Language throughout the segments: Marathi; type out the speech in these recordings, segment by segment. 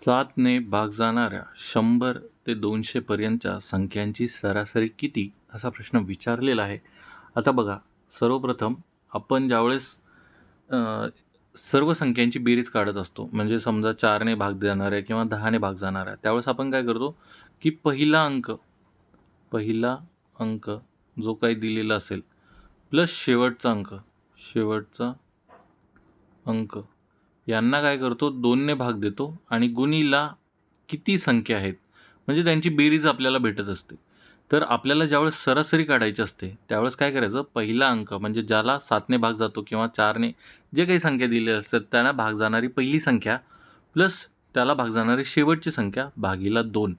सातने भाग जाणाऱ्या शंभर ते दोनशेपर्यंतच्या संख्यांची सरासरी किती असा प्रश्न विचारलेला आहे. आता बघा सर्वप्रथम आपण ज्यावेळेस सर्व संख्यांची बेरीज काढत असतो म्हणजे समजा चारने भाग देणाऱ्या किंवा दहाने भाग जाणाऱ्या त्यावेळेस आपण काय करतो की पहिला अंक पहिला अंक जो काही दिलेला असेल प्लस शेवटचा अंक शेवटचा अंक यांना काय करतो? दोनने भाग देतो आणि गुणीला किती संख्या आहेत? म्हणजे त्यांची बेरीज आपल्याला भेटत असते. तर आपल्याला ज्यावेळेस सरासरी काढायची असते त्यावेळेस काय करायचं? पहिला अंक म्हणजे ज्याला सातने भाग जातो किंवा चारने जे काही संख्या दिलेल्या असतात त्यांना भाग जाणारी पहिली संख्या प्लस त्याला भाग जाणारी शेवटची संख्या भागीला दोन.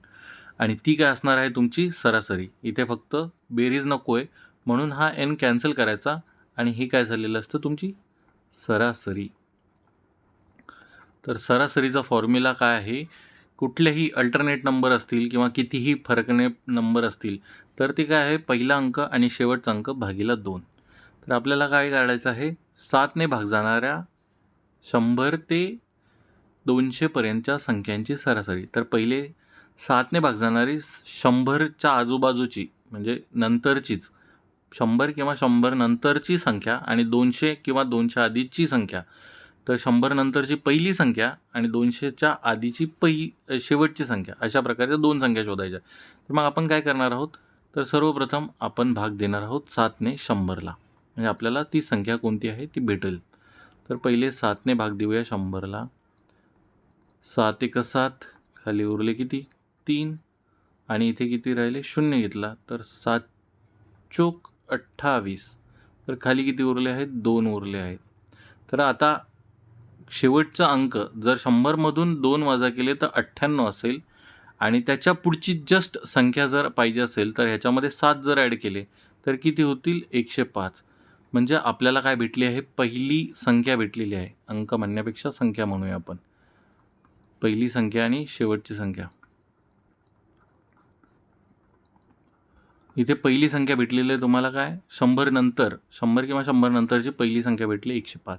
आणि ती काय असणार आहे तुमची? सरासरी. इथे फक्त बेरीज नको आहे म्हणून हा एन कॅन्सल करायचा आणि ही काय झालेलं असतं तुमची? सरासरी. तर सरासरीचा फॉर्म्युला काय आहे? कुठलेही अल्टरनेट नंबर असतील किंवा कितीही फरकणे नंबर असतील तर ते काय आहे? पहिला अंक आणि शेवटचा अंक भागीला दोन. तर आपल्याला काय काढायचं आहे? सातने भाग जाणाऱ्या शंभर ते दोनशेपर्यंतच्या संख्यांची सरासरी. तर पहिले सातने भाग जाणारी शंभरच्या आजूबाजूची म्हणजे नंतरचीच शंभर किंवा शंभर नंतरची संख्या आणि दोनशे किंवा दोनशे आधीची संख्या तर शंभर नंतरची पहिली संख्या आणि दोनशेच्या आधीची पहि शेवटची संख्या अशा प्रकारच्या दोन संख्या शोधायच्या. तर मग आपण काय करणार आहोत? तर सर्वप्रथम आपण भाग देणार आहोत सातने शंभरला. म्हणजे आपल्याला ती संख्या कोणती आहे? ती भेटेल. तर पहिले सातने भाग देऊया शंभरला. सात एक सात खाली उरले किती? तीन. आणि इथे किती राहिले? शून्य घेतला. तर सात चोक अठ्ठावीस. तर खाली किती उरले आहेत? दोन उरले आहेत. तर आता शेवटचा अंक जर शंभरमधून दोन वजा केले तर अठ्ठ्याण्णव असेल. आणि त्याच्या पुढची जस्ट संख्या जर पाहिजे असेल तर ह्याच्यामध्ये सात जर ॲड केले तर किती होतील? एकशे पाच. म्हणजे आपल्याला काय भेटली आहे? पहिली संख्या भेटलेली आहे. अंक म्हणण्यापेक्षा संख्या म्हणूया आपण. पहिली संख्या आणि शेवटची संख्या. इथे पहिली संख्या भेटलेली आहे तुम्हाला काय? शंभर नंतर. शंभर किंवा शंभर नंतरची पहिली संख्या भेटली एकशे पाच.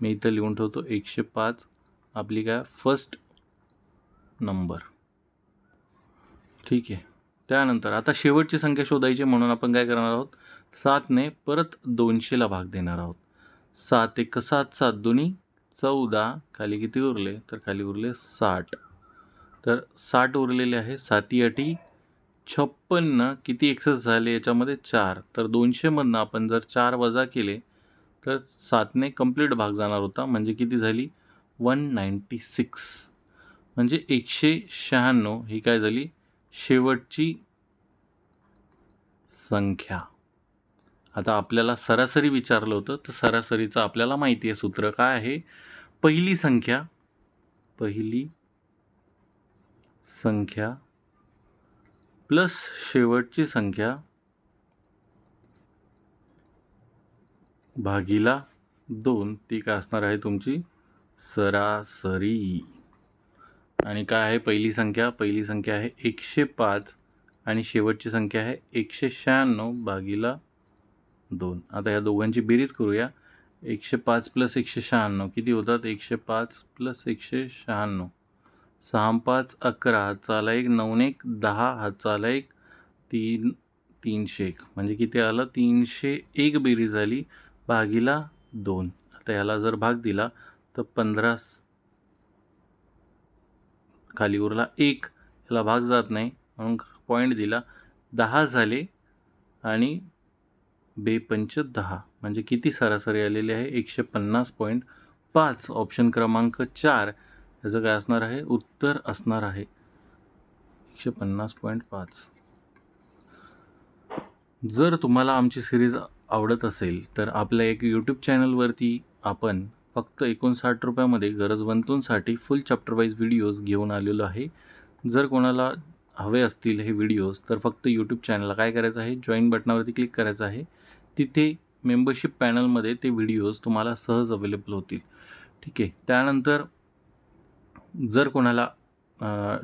मी इथं लिहून ठेवतो एकशे पाच आपली काय फर्स्ट नंबर ठीक आहे. त्यानंतर आता शेवटची संख्या शोधायची म्हणून आपण काय करणार आहोत? सातने परत दोनशेला भाग देणार आहोत. सात एक सात सात दोन्ही चौदा खाली किती उरले? तर खाली उरले साठ. तर साठ उरलेले आहे साती अटी छप्पन्न किती एक्सेस झाले याच्यामध्ये चार. तर दोनशेमधनं आपण जर चार वजा केले तर सातने कंप्लीट भाग जाणार होता. म्हणजे किती झाली? वन नाईंटी सिक्स म्हणजे एकशे शहाण्णव ही काय झाली? शेवटची संख्या. आता आपल्याला सरासरी विचारलं होतं तर सरासरीचं आपल्याला माहिती आहे सूत्र काय आहे? पहिली संख्या पहिली संख्या प्लस शेवटची संख्या भागीला दोन ती काय असणार आहे तुमची. सरासरी. आणि काय आहे? पहिली संख्या पहिली संख्या आहे एकशे पाच आणि शेवटची संख्या आहे एकशे शहाण्णव. भागीला दोन. आता ह्या दोघांची बेरीज करूया. एकशे पाच प्लस एकशे शहाण्णव. किती होतात? एकशे पाच प्लस एकशे शहाण्णव. सहा पाच अकरा. हातचाला एक नऊन एक दहा. हातचाला एक तीन तीनशे एक. म्हणजे किती आलं? तीनशे एक बेरीज झाली भागीला दोन. आता ह्याला जर भाग दिला तर पंधरा खाली उरला एक. ह्याला भाग जात नाही. म्हणून पॉईंट दिला दहा झाले आणि बेपंच दहा. म्हणजे किती सरासरी आलेली आहे? एकशे पन्नास पॉईंट पाच. ऑप्शन क्रमांक चार. ह्याचं काय असणार आहे? उत्तर असणार आहे. एकशे पन्नास पॉईंट पाच. जर तुम्हाला आमची सिरीज आवडत असेल तर आपल्या एक यूट्यूब चॅनलवरती आपण फक्त एकोणसाठ रुपयामध्ये गरजवंतूंसाठी फुल चॅप्टर वाईज व्हिडिओज घेऊन आलेलो आहे. जर कोणाला हवे असतील हे व्हिडिओज तर फक्त यूट्यूब चॅनलला काय करायचं आहे? जॉईन बटनावरती क्लिक करायचं आहे. तिथे मेंबरशिप पॅनलमध्ये ते व्हिडिओज तुम्हाला सहज अवेलेबल होतील. ठीक आहे? त्यानंतर जर कोणाला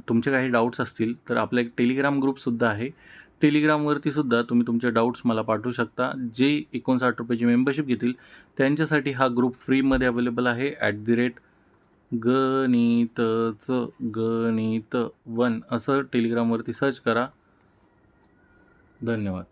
तुमचे काही डाऊट्स असतील तर आपला एक टेलिग्राम ग्रुपसुद्धा आहे. टेलिग्रामवरती सुद्धा तुम्ही तुमचे डाऊट्स मला पाठवू शकता. जे एकोणसाठ रुपयाची मेंबरशिप घेतील त्यांच्यासाठी हा ग्रुप फ्रीमध्ये अवेलेबल आहे. ॲट दी रेट गणितचं गणित वन असं टेलिग्रामवरती सर्च करा. धन्यवाद.